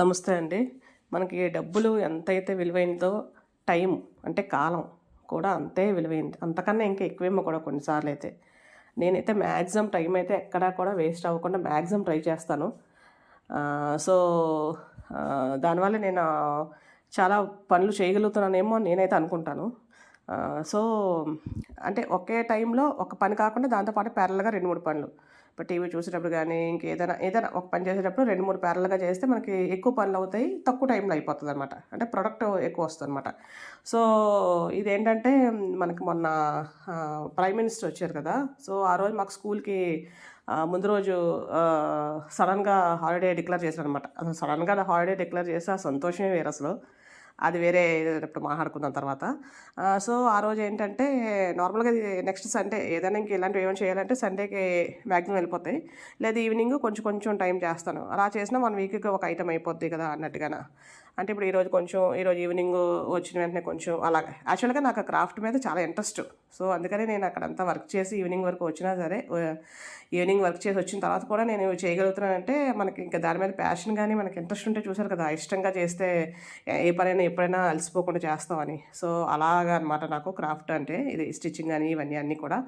నమస్తే అండి. మనకి డబ్బులు ఎంతైతే విలువైందో టైం అంటే కాలం కూడా అంతే విలువైంది. అంతకన్నా ఇంకా ఎక్కువేమో కూడా కొన్నిసార్లు అయితే నేనైతే మ్యాక్సిమం టైం అయితే ఎక్కడా కూడా వేస్ట్ అవ్వకుండా మ్యాక్సిమం ట్రై చేస్తాను. సో దానివల్ల నేను చాలా పనులు చేయగలుగుతున్నానేమో నేనైతే అనుకుంటాను. సో అంటే ఒకే టైంలో ఒక పని కాకుండా దాంతోపాటు ప్యారల్గా రెండు మూడు పనులు. ఇప్పుడు టీవీ చూసేటప్పుడు కానీ ఇంకేదైనా ఏదైనా ఒక పని చేసేటప్పుడు రెండు మూడు ప్యారల్గా చేస్తే మనకి ఎక్కువ పనులు అవుతాయి తక్కువ టైంలో అయిపోతుంది అనమాట అంటే ప్రొడక్ట్ ఎక్కువ వస్తుంది అనమాట సో ఇదేంటంటే మనకి మొన్న ప్రైమ్ మినిస్టర్ వచ్చారు కదా సో ఆ రోజు మాకు స్కూల్కి ముందు రోజు సడన్గా హాలిడే డిక్లేర్ చేశారు అనమాట అసలు సడన్గా హాలిడే డిక్లేర్ చేస్తే ఆ సంతోషమే వేరు అసలు అది వేరే ఇప్పుడు మాట్లాడుకుందాం తర్వాత. సో ఆ రోజు ఏంటంటే నార్మల్గా నెక్స్ట్ సండే ఏదైనా ఇంక ఇలాంటివి ఏమైనా చేయాలంటే సండేకి మ్యాక్సిమం వెళ్ళిపోతాయి. లేదా ఈవినింగ్ కొంచెం కొంచెం టైం చేస్తాను. అలా చేసినా వన్ వీక్కి ఒక ఐటమ్ అయిపోద్ది కదా అన్నట్టుగా అంటే ఇప్పుడు ఈరోజు కొంచెం ఈరోజు ఈవినింగ్ వచ్చిన వెంటనే కొంచెం అలాగే యాక్చువల్గా నాకు క్రాఫ్ట్ మీద చాలా ఇంట్రెస్ట్ సో అందుకని నేను అక్కడంతా వర్క్ చేసి ఈవినింగ్ వరకు వచ్చినా సరే ఈవినింగ్ వర్క్ చేసి వచ్చిన తర్వాత కూడా నేను చేయగలుగుతున్నానంటే మనకి ఇంకా దాని మీద ప్యాషన్ కానీ మనకి ఇంట్రెస్ట్ ఉంటే చూసారు కదా ఇష్టంగా చేస్తే ఏ పనైనా ఎప్పుడైనా అలసిపోకుండా చేస్తామని. సో అలాగా అనమాట నాకు క్రాఫ్ట్ అంటే ఇది స్టిచ్చింగ్ కానీ ఇవన్నీ అన్నీ కూడా.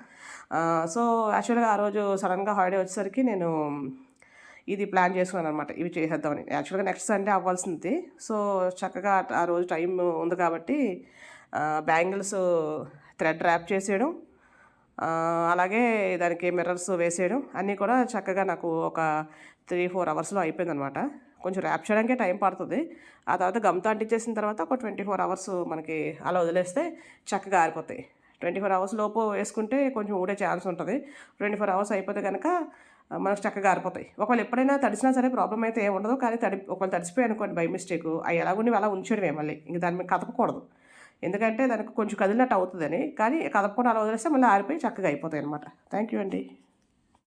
సో యాక్చువల్గా ఆ రోజు సడన్గా హాలిడే వచ్చేసరికి నేను ఇది ప్లాన్ చేసుకున్నాను అనమాట ఇవి చేసేద్దామని. యాక్చువల్గా నెక్స్ట్ సండే అవ్వాల్సింది. సో చక్కగా ఆ రోజు టైం ఉంది కాబట్టి బ్యాంగిల్స్ థ్రెడ్ ర్యాప్ చేసేయడం అలాగే దానికి మిర్రర్స్ వేసేయడం అన్నీ కూడా చక్కగా నాకు ఒక త్రీ ఫోర్ అవర్స్లో అయిపోయిందనమాట కొంచెం ర్యాప్ చేయడానికే టైం పడుతుంది. ఆ తర్వాత గమ్తో అంటించేసిన తర్వాత ఒక ట్వంటీ ఫోర్ అవర్స్ మనకి అలా వదిలేస్తే చక్కగా ఆరిపోతాయి. ట్వంటీ ఫోర్ అవర్స్ లోపు వేసుకుంటే కొంచెం ఊడే ఛాన్స్ ఉంటుంది. ట్వంటీ ఫోర్ అవర్స్ అయిపోతే కనుక మనకు చక్కగా ఆరిపోతాయి ఒకవేళ ఎప్పుడైనా తడిసినా సరే ప్రాబ్లం అయితే ఏమి ఉండదు. కానీ తడి ఒకవేళ తడిసిపోయి అనుకోండి బై మిస్టేక్. అవి ఎలాగుండి అలా ఉంచడమే మళ్ళీ. ఇంక దాని మీద కదపకూడదు. ఎందుకంటే దానికి కొంచెం కదిలినట్టు అవుతుందని. కానీ కదపకుండా అలా వదిలేస్తే మళ్ళీ ఆరిపోయి చక్కగా అయిపోతాయి అనమాట థ్యాంక్ యూ అండి.